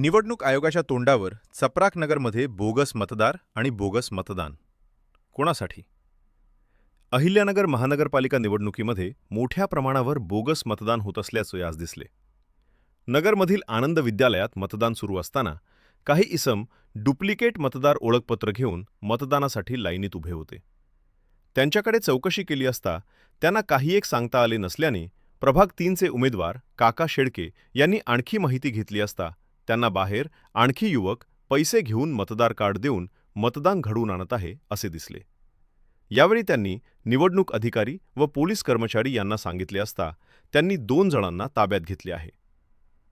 निवडणूक आयोगाच्या तोंडावर चपराक नगरमध्ये बोगस मतदार आणि बोगस मतदान. कोणासाठी? अहिल्यानगर महानगरपालिका निवडणुकीमध्ये मोठ्या प्रमाणावर बोगस मतदान होत असल्याचे आज दिसले. नगरमधील आनंद विद्यालयात मतदान सुरू असताना काही इसम डुप्लिकेट मतदार ओळखपत्र घेऊन मतदानासाठी लाईनीत उभे होते. त्यांच्याकडे चौकशी केली असता त्यांना काही एक सांगता आले नसल्याने प्रभाग तीनचे उमेदवार काका शेडके यांनी आणखी माहिती घेतली असता त्यांना बाहेर आणखी युवक पैसे घेऊन मतदार कार्ड देऊन मतदान घडवून आणत आहे असे दिसले. यावेळी त्यांनी निवडणूक अधिकारी व पोलीस कर्मचारी यांना सांगितले असता त्यांनी दोन जणांना ताब्यात घेतले आहे.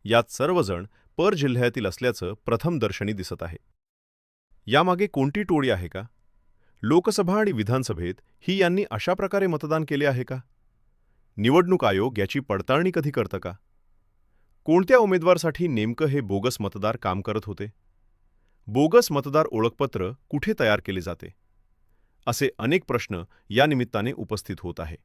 यात सर्वजण पर जिल्ह्यातील असल्याचं प्रथम दर्शनी दिसत आहे. यामागे कोणती टोळी आहे का? लोकसभा आणि विधानसभेत ही यांनी अशा प्रकारे मतदान केले आहे का? निवडणूक आयोग याची पडताळणी कधी करतं का? कोणत्या उमेदवारासाठी नेमकं हे बोगस मतदार काम करत होते? बोगस मतदार ओळखपत्र कुठे तयार केले जाते? असे अनेक प्रश्न या निमित्ताने उपस्थित होत आहे.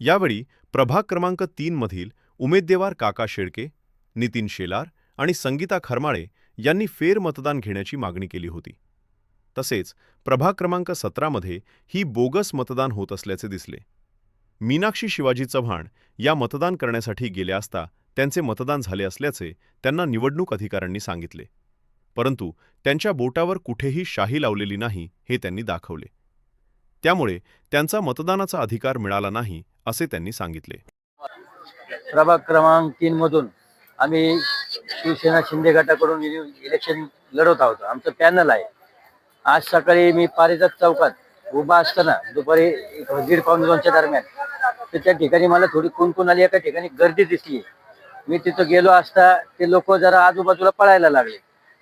यावेळी प्रभाग क्रमांक तीनमधील उमेदवार काका शेळके नितीन शेलार आणि संगीता खरमाळे यांनी फेर मतदान घेण्याची मागणी केली होती. तसेच प्रभाग क्रमांक सतरामध्ये ही बोगस मतदान होत असल्याचे दिसले. मीनाक्षी शिवाजी चव्हाण या मतदान करण्यासाठी गेल्या असता त्यांचे मतदान झाले असल्याचे त्यांना निवडणूक अधिकाऱ्यांनी सांगितले. परंतु त्यांच्या बोटावर कुठेही शाही लावलेली नाही हे त्यांनी दाखवले. त्यामुळे त्यांचा मतदानाचा अधिकार मिळाला नाही असे त्यांनी सांगितले. प्रभाग क्रमांक तीन मधून आम्ही शिवसेना शिंदे गटाकडून इलेक्शन लढवत आहोत. आमचं पॅनल आहे. आज सकाळी मी पारिजात चौकात उभा असताना दुपारी दीड पाऊन दोनच्या दरम्यान तर त्या ठिकाणी मला थोडी कुणकुण आली एका ठिकाणी गर्दी दिसली. मी तिथं गेलो असता ते लोक जरा आजूबाजूला पळायला लागले.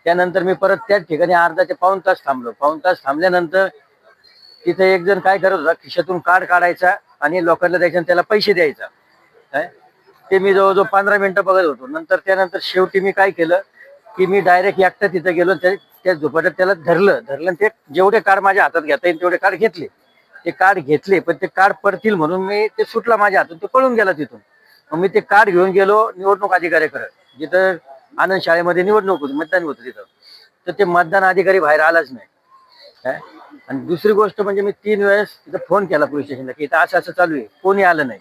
त्यानंतर मी परत त्याच ठिकाणी अर्धा ते पाऊन तास थांबलो. पाऊन तास थांबल्यानंतर तिथे एक जण काय करत होता खिशातून कार्ड काढायचा आणि लोकांना द्यायचा त्याला पैसे द्यायचा. काय? ते मी जवळजवळ पंधरा मिनिटं बघत होतो. नंतर त्यानंतर शेवटी मी काय केलं की मी डायरेक्ट एकटा तिथं गेलो त्या त्या झोपाट्यात त्याला धरलं. धरलं ते जेवढे कार्ड माझ्या हातात घेता येईल तेवढे कार्ड घेतले. ते कार्ड घेतले पण ते कार्ड पडतील म्हणून मी ते सुटला माझ्या हातून ते पळून गेला तिथून. मग मी ते कार्ड घेऊन गेलो निवडणूक अधिकाऱ्याकडे जिथं आनंद शाळेमध्ये निवडणूक होती मतदान होतं तिथं. तर ते मतदान अधिकारी बाहेर आलाच नाही. काय आणि दुसरी गोष्ट म्हणजे मी तीन वेळेस तिथं फोन केला पोलीस स्टेशनला की इथं असं असं चालू आहे कोणी आलं नाही.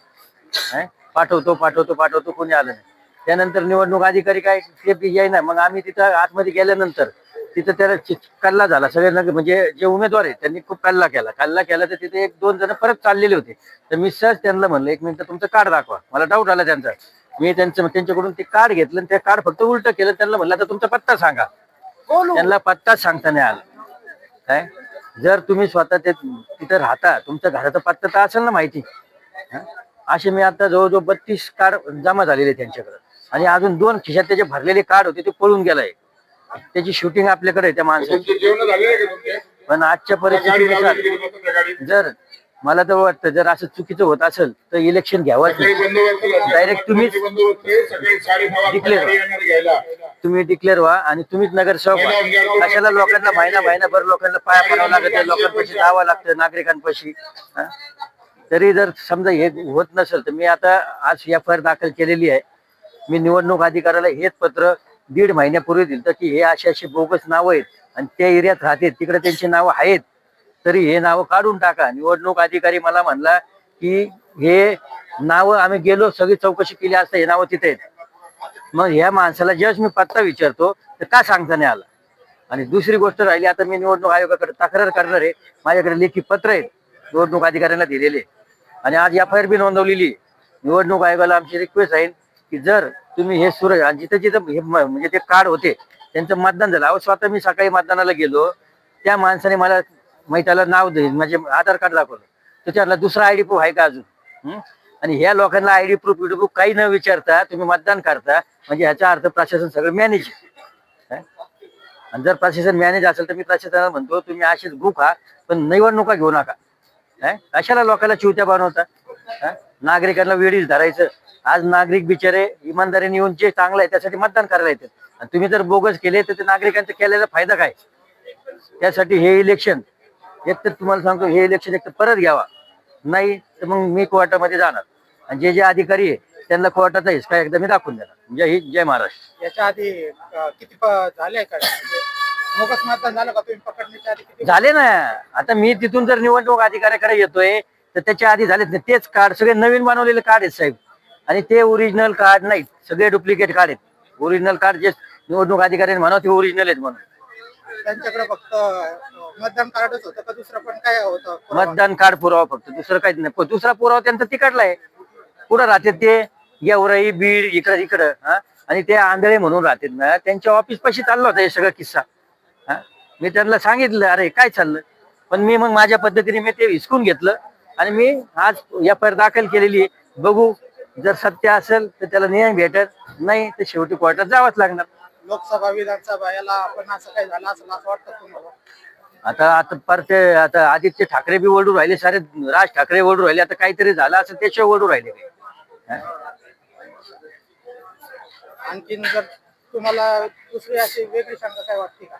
काय पाठवतो पाठवतो पाठवतो कोणी आलं नाही. त्यानंतर निवडणूक अधिकारी काय ते येईना. मग आम्ही तिथं आतमध्ये गेल्यानंतर तिथं त्याला चि- कल्ला झाला. सगळ्यांना म्हणजे जे उमेदवार आहे त्यांनी खूप कल्ला केला. कल्ला केला तर तिथे एक दोन जण परत चाललेले होते. तर मी सहज त्यांना म्हणलं एक मिनिट तुमचं कार्ड दाखवा. मला डाऊट आला त्यांचा. मी त्यांचं त्यांच्याकडून ते कार्ड घेतलं आणि ते कार्ड फक्त उलट केलं. त्यांना म्हणलं आता तुमचा पत्ता सांगा. त्यांना पत्ताच सांगता नाही आला. काय? जर तुम्ही स्वतः ते तिथं राहता तुमच्या घराचा पत्ता तर असेल ना माहिती. हं? असे मी आता जवळजवळ बत्तीस कार्ड जमा झालेले त्यांच्याकडे. आणि अजून दोन खिशात त्याचे भरलेले कार्ड होते ते पळून गेलाय त्याची शूटिंग आपल्याकडे आहे त्या माणसाची. तुमचे जेवण झालेलं आहे का तुमचे? पण आजच्या गाडी परिस्थितीनुसार जर मला तर वाटतं जर असं चुकीचं होत असेल तर इलेक्शन घ्यावंच बंदोबस्त लागला. Direct तुम्हीच- बंदोबस्त आहे. सकाळी साडेसहा वाजता Declare. गाडी येणार घ्यायला. तुम्ही डिक्लेअर व्हा आणि तुम्हीच नगरसेवक व्हा. कशाला लोकांना महिना महिनाभर लोकांना पाया पडावं लागत लोकांपाशी जावं लागतं नागरिकांपाशी. हं? तरी जर समजा हे होत नसेल तर मी आता आज एफ आय आर दाखल केलेली आहे. मी निवडणूक अधिकाऱ्याला हेच पत्र दीड महिन्यापूर्वी दिलं की हे अशी अशी बोगस नावं आहेत आणि त्या एरियात राहते तिकडे त्यांची नावं आहेत. तरी हे नावं काढून टाका. निवडणूक अधिकारी मला म्हणला की हे नावं आम्ही गेलो सगळी चौकशी केली असता हे नावं तिथे आहेत. मग ह्या माणसाला जेव्हा मी पत्ता विचारतो तर का सांगता नाही आला? आणि दुसरी गोष्ट राहिली आता मी निवडणूक आयोगाकडे तक्रार करणार आहे. माझ्याकडे लेखी पत्र आहेत निवडणूक अधिकाऱ्यांना दिलेले. आणि आज एफ आय आर बी नोंदवलेली. निवडणूक आयोगाला आमची रिक्वेस्ट आहे. की जर तुम्ही हे सूरज आणि जिथं जिथं हे म- म्हणजे ते कार्ड होते त्यांचं मतदान झालं. अहो स्वतः मी सकाळी मतदानाला गेलो. त्या माणसाने मला मैताला नाव दे म्हणजे आधार कार्ड दाखवलं. त्याच्यातला दुसरा आयडी प्रूफ आहे का अजून? हं? आणि ह्या लोकांना आयडी प्रूफ व्हिडिओ प्रूफ काही न विचारता तुम्ही मतदान करता म्हणजे ह्याचा अर्थ प्रशासन सगळं मॅनेज आणि जर प्रशासन मॅनेज असेल तर मी प्रशासनाला म्हणतो तुम्ही असेच ग्रुप हा पण निवडणुका घेऊ नका. काय कशाला लोकांना चिवत्या बनवता? हं? नागरिकांना वेळीच धरायचं. आज नागरिक बिचारे इमानदारीने येऊन जे चांगलं आहे त्यासाठी मतदान करायला येतात. आणि तुम्ही जर बोगस केले तर ते नागरिकांचा केलेला फायदा काय? त्यासाठी हे इलेक्शन एक तर तुम्हाला सांगतो हे इलेक्शन एक तर परत घ्यावा. नाही तर मग मी कोर्टामध्ये जाणार. आणि जे जे अधिकारी आहे त्यांना कोर्टाचा हिसका एकदा मी दाखवून देणार. जय हिंद जय महाराष्ट्र. याच्या आधी अं, किती प- झाले का? म्हणजे बोगस मतदान झालं का? तुम्ही पकडण्याच्या आधी किती झाले ना. आता मी तिथून जर निवडणूक अधिकाऱ्याकडे येतोय तर त्याच्या आधी झालेच नाही तेच कार्ड सगळे नवीन बनवलेले कार्ड आहेत साहेब. आणि ते ओरिजिनल कार्ड नाहीत सगळे डुप्लिकेट कार्ड आहेत. ओरिजिनल कार्ड जे निवडणूक अधिकाऱ्यांनी म्हणा ते ओरिजिनल आहेत म्हणून. त्यांच्याकडे फक्त अं, मतदान कार्डच होतं का? दुसरं पण काय होतं? पुरावा? मतदान कार्ड पुरावा फक्त दुसरं काहीच नाही. पण दुसरा पुरावा त्यांचा तिकडला आहे. कुठं राहते ते? गेवराई बीड इकडं इकडं हा? आणि ते आंधळे म्हणून राहतात ना. त्यांच्या ऑफिस पाशी चालला होता हे सगळं किस्सा. हा? मी त्यांना सांगितलं अरे काय चाललं? पण मी मग माझ्या पद्धतीने मी ते हिसकून घेतलं. आणि मी आज एफ आय दाखल केलेली आहे. बघू जर सत्य असेल तर त्याला न्याय भेटत नाही तर शेवटी कोर्टात जावंच लागणार. लोकसभा विधानसभा याला आपण असं काय झालं असं असं वाटतं तुम्हाला? आता आता पर ते आता आदित्य ठाकरे बी ओरडू राहिले सारे राज ठाकरे ओरडू राहिले आता काहीतरी झालं असं त्याशिवाय ओरडू राहिले काही. आणखीन जर तुम्हाला दुसरी अशी वेगळी शंका काय वाटते का?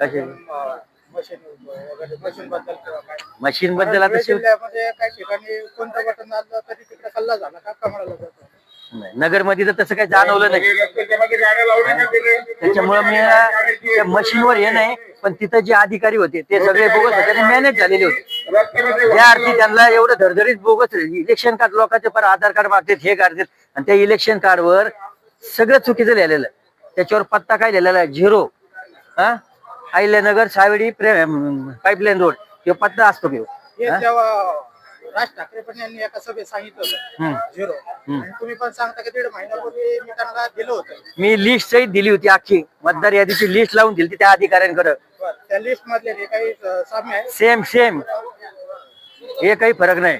अं, मशीन वगैरे मशीन बद्दल किंवा काय? मशीन बद्दल आता धुळे शेव- जिल्ह्यामध्ये काही ठिकाणी कोणतं बटन दाबलं तरी तिकडे कल्ला झाला का? कमळाला जातो. नाही, नगरमध्ये तर तसं काही जाणवलं नाही? त्याच्यामुळे मी त्या मशीनवर हे नाही पण तिथं जे अधिकारी होते ते सगळे बोगस होते आणि मॅनेज झालेले होते. त्या अर्थी त्यांना एवढं धडधडीत बोगस इलेक्शन कार्ड लोकांचे पर आधार कार्ड मागतात हे काढतात. आणि त्या इलेक्शन कार्डवर सगळं चुकीचं लिहिलेलं आहे. त्याच्यावर पत्ता काय लिहिलेला आहे? झिरो. हा? अहिल्यानगर सावेडी पाईपलाईन रोड तो पत्ता असतो घेऊ हे? जेव्हा राज ठाकरे पण यांनी एका सभेत सांगितलं होतं. झिरो. आणि तुम्ही पण सांगता की दीड महिन्यापूर्वी मी त्यांना दिलं होतं. मी लिस्ट सहित दिली होती अख्खी मतदार यादीची लिस्ट लावून दिली होती त्या अधिकाऱ्यांकडे. बरं, त्या लिस्ट मधले जे काही अं, साम्य आहे? सेम सेम हे काही फरक नाही.